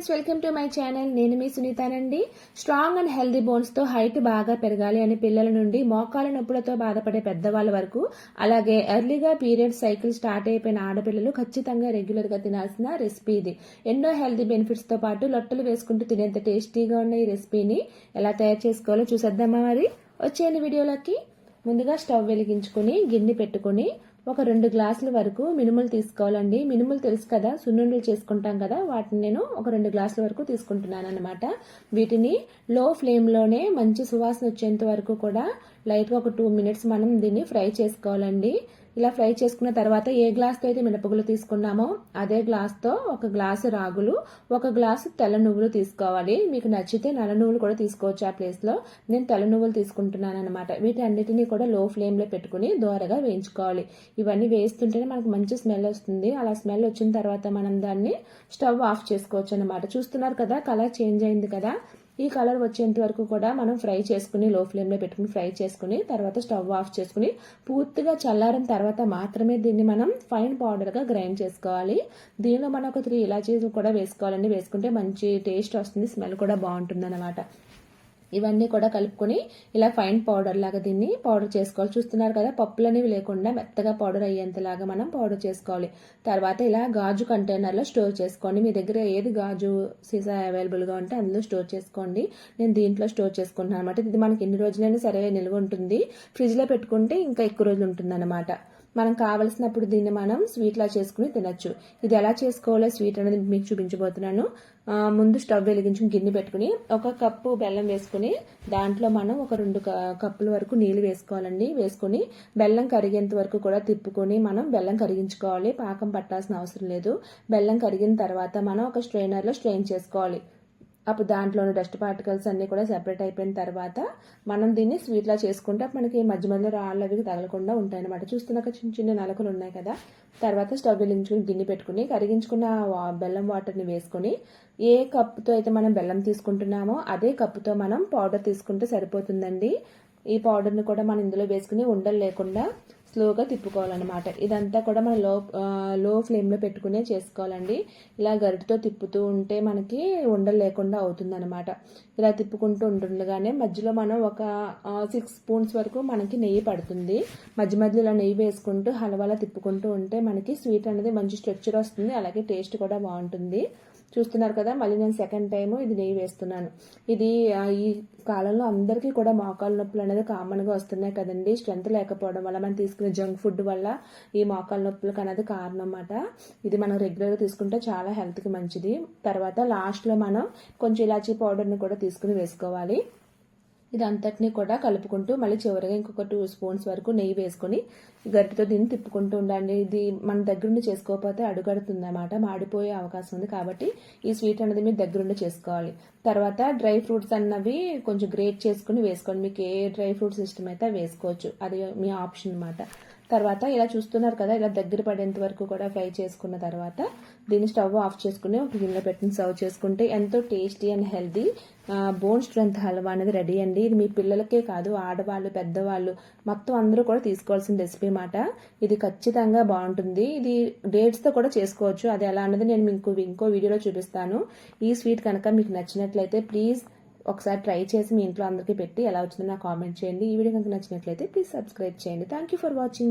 Friends welcome to my channel. నేను మీ సునీతానండి. స్ట్రాంగ్ అండ్ హెల్దీ బోన్స్తో హైట్ బాగా పెరగాలి అని పిల్లల నుండి మోకాల నొప్పులతో బాధపడే పెద్దవాళ్ళ వరకు అలాగే ఎర్లీగా పీరియడ్ సైకిల్ స్టార్ట్ అయిపోయిన ఆడపిల్లలు ఖచ్చితంగా రెగ్యులర్గా తినాల్సిన రెసిపీ ఇది. ఎన్నో హెల్దీ బెనిఫిట్స్తో పాటు లొట్టలు వేసుకుంటూ తినేంత టేస్టీగా ఉన్న ఈ రెసిపీని ఎలా తయారు చేసుకోవాలో చూసేద్దామా మరి? వచ్చేయండి వీడియోలోకి. ముందుగా స్టవ్ వెలిగించుకొని గిన్నె పెట్టుకొని ఒక రెండు గ్లాసుల వరకు మినుములు తీసుకోవాలండి. మినుములు తెలుసు కదా సున్నుండలు చేసుకుంటాం కదా వాటిని నేను ఒక రెండు గ్లాసుల వరకు తీసుకుంటున్నాను అనమాట వీటిని లో ఫ్లేమ్లోనే మంచి సువాసన వచ్చేంత వరకు కూడా లైట్గా ఒక టూ మినిట్స్ మనం దీన్ని ఫ్రై చేసుకోవాలండి. ఇలా ఫ్రై చేసుకున్న తర్వాత ఏ గ్లాస్తో అయితే మినపగులు తీసుకున్నామో అదే గ్లాస్తో ఒక గ్లాసు రాగులు ఒక గ్లాసు తెల్ల నువ్వులు తీసుకోవాలి. మీకు నచ్చితే నల్ల నువ్వులు కూడా తీసుకోవచ్చు ఆ ప్లేస్లో. నేను తెల్ల నువ్వులు తీసుకుంటున్నాను అనమాట వీటి అన్నిటినీ కూడా లో ఫ్లేమ్లో పెట్టుకుని దోరగా వేయించుకోవాలి. ఇవన్నీ వేస్తుంటేనే మనకు మంచి స్మెల్ వస్తుంది. అలా స్మెల్ వచ్చిన తర్వాత మనం దాన్ని స్టవ్ ఆఫ్ చేసుకోవచ్చు అనమాట చూస్తున్నారు కదా కలర్ చేంజ్ అయింది కదా. ఈ కలర్ వచ్చేంత వరకు కూడా మనం ఫ్రై చేసుకుని లో ఫ్లేమ్లో పెట్టుకుని ఫ్రై చేసుకుని తర్వాత స్టవ్ ఆఫ్ చేసుకుని పూర్తిగా చల్లారిన తర్వాత మాత్రమే దీన్ని మనం ఫైన్ పౌడర్గా గ్రైండ్ చేసుకోవాలి. దీనిలో మనం ఒక త్రీ ఇలాచీస్ కూడా వేసుకోవాలండి. వేసుకుంటే మంచి టేస్ట్ వస్తుంది స్మెల్ కూడా బాగుంటుంది అనమాట ఇవన్నీ కూడా కలుపుకొని ఇలా ఫైన్ పౌడర్ లాగా దీన్ని పౌడర్ చేసుకోవాలి. చూస్తున్నారు కదా పప్పులు అనేవి లేకుండా మెత్తగా పౌడర్ అయ్యేంతలాగా మనం పౌడర్ చేసుకోవాలి. తర్వాత ఇలా గాజు కంటైనర్లో స్టోర్ చేసుకోండి. మీ దగ్గర ఏది గాజు సీసా అవైలబుల్గా ఉంటే అందులో స్టోర్ చేసుకోండి. నేను దీంట్లో స్టోర్ చేసుకుంటున్నాను అనమాట ఇది మనకి ఎన్ని రోజులైనా సరే నిల్వ ఉంటుంది. ఫ్రిడ్జ్లో పెట్టుకుంటే ఇంకా ఎక్కువ రోజులు ఉంటుంది అనమాట మనం కావలసినప్పుడు దీన్ని మనం స్వీట్లా చేసుకుని తినచ్చు. ఇది ఎలా చేసుకోవాలో స్వీట్ అనేది మీకు చూపించబోతున్నాను. ముందు స్టవ్ వెలిగించి గిన్నె పెట్టుకుని ఒక కప్పు బెల్లం వేసుకుని దాంట్లో మనం ఒక రెండు కప్పుల వరకు నీళ్ళు వేసుకోవాలండి. వేసుకుని బెల్లం కరిగేంత వరకు కూడా తిప్పుకొని మనం బెల్లం కరిగించుకోవాలి. పాకం పట్టాల్సిన అవసరం లేదు. బెల్లం కరిగిన తర్వాత మనం ఒక స్ట్రైనర్లో స్ట్రెయిన్ చేసుకోవాలి. అప్పుడు దాంట్లోని డస్ట్ పార్టికల్స్ అన్నీ కూడా సెపరేట్ అయిపోయిన తర్వాత మనం దీన్ని స్వీట్లా చేసుకుంటే మనకి మధ్య మధ్యలో రాళ్ళు అవి తగలకుండా ఉంటాయి అనమాట చూస్తున్నాక చిన్న చిన్న నలకలు ఉన్నాయి కదా. తర్వాత స్టవ్ వెలిగించుకుని గిన్నె పెట్టుకుని కరిగించుకున్న బెల్లం వాటర్ని వేసుకొని ఏ కప్పుతో అయితే మనం బెల్లం తీసుకుంటున్నామో అదే కప్పుతో మనం పౌడర్ తీసుకుంటే సరిపోతుందండి. ఈ పౌడర్ని కూడా మనం ఇందులో వేసుకుని ఉండలు లేకుండా స్లోగా తిప్పుకోవాలన్నమాట. ఇదంతా కూడా మనం లో లో ఫ్లేమ్లో పెట్టుకునే చేసుకోవాలండి. ఇలా గరిటతో తిప్పుతూ ఉంటే మనకి ఉండలు లేకుండా అవుతుందన్నమాట. ఇలా తిప్పుకుంటూ ఉంటుండగానే మధ్యలో మనం ఒక సిక్స్ స్పూన్స్ వరకు మనకి నెయ్యి పడుతుంది. మధ్య మధ్యలో ఇలా నెయ్యి వేసుకుంటూ హలవాలా తిప్పుకుంటూ ఉంటే మనకి స్వీట్ అనేది మంచి స్ట్రక్చర్ వస్తుంది. అలాగే టేస్ట్ కూడా బాగుంటుంది. చూస్తున్నారు కదా మళ్ళీ నేను సెకండ్ టైము ఇది నెయ్యి వేస్తున్నాను. ఇది ఈ కాలంలో అందరికీ కూడా మోకాలు నొప్పులు అనేది కామన్గా వస్తున్నాయి కదండి. స్ట్రెంత్ లేకపోవడం వల్ల మనం తీసుకునే జంక్ ఫుడ్ వల్ల ఈ మోకాలు నొప్పులకు అనేది కారణం అన్నమాట. ఇది మనం రెగ్యులర్గా తీసుకుంటే చాలా హెల్త్కి మంచిది. తర్వాత లాస్ట్లో మనం కొంచెం ఇలాచీ పౌడర్ని కూడా తీసుకుని వేసుకోవాలి. ఇదంతటినీ కూడా కలుపుకుంటూ మళ్ళీ చివరిగా ఇంకొక టూ స్పూన్స్ వరకు నెయ్యి వేసుకొని గరిటితో దీన్ని తిప్పుకుంటూ ఉండండి. ఇది మన దగ్గరుండి చేసుకోకపోతే అడుగడుతుంది అనమాట మాడిపోయే అవకాశం ఉంది కాబట్టి ఈ స్వీట్ అనేది మీరు దగ్గరుండి చేసుకోవాలి. తర్వాత డ్రై ఫ్రూట్స్ అన్నవి కొంచెం గ్రేట్ చేసుకుని వేసుకోండి. మీకు ఏ డ్రై ఫ్రూట్స్ ఇష్టమైతే వేసుకోవచ్చు. అది మీ ఆప్షన్ అనమాట తర్వాత ఇలా చూస్తున్నారు కదా ఇలా దగ్గర పడేంత వరకు కూడా ఫ్రై చేసుకున్న తర్వాత దీన్ని స్టవ్ ఆఫ్ చేసుకుని ఒక గిన్నెలో పెట్టిన సర్వ్ చేసుకుంటే ఎంతో tasty and healthy bone strength halwa అనేది రెడీ అండి. ఇది మీ పిల్లలకే కాదు ఆడవాళ్ళు పెద్దవాళ్ళు మొత్తం అందరూ కూడా తీసుకోవాల్సిన రెసిపీ మాట ఇది ఖచ్చితంగా బాగుంటుంది. ఇది డేట్స్తో కూడా చేసుకోవచ్చు. అది ఎలా అన్నది నేను మీకు ఇంకో వీడియోలో చూపిస్తాను. ఈ స్వీట్ కనుక మీకు నచ్చినట్లయితే ప్లీజ్ ఒకసారి ట్రై చేసి మీ ఇంట్లో అందరికీ పెట్టి ఎలా వచ్చిందో నాకు కామెంట్ చేయండి. ఈ వీడియో కనుక నచ్చినట్లయితే ప్లీజ్ సబ్స్క్రైబ్ చేయండి. Thank for watching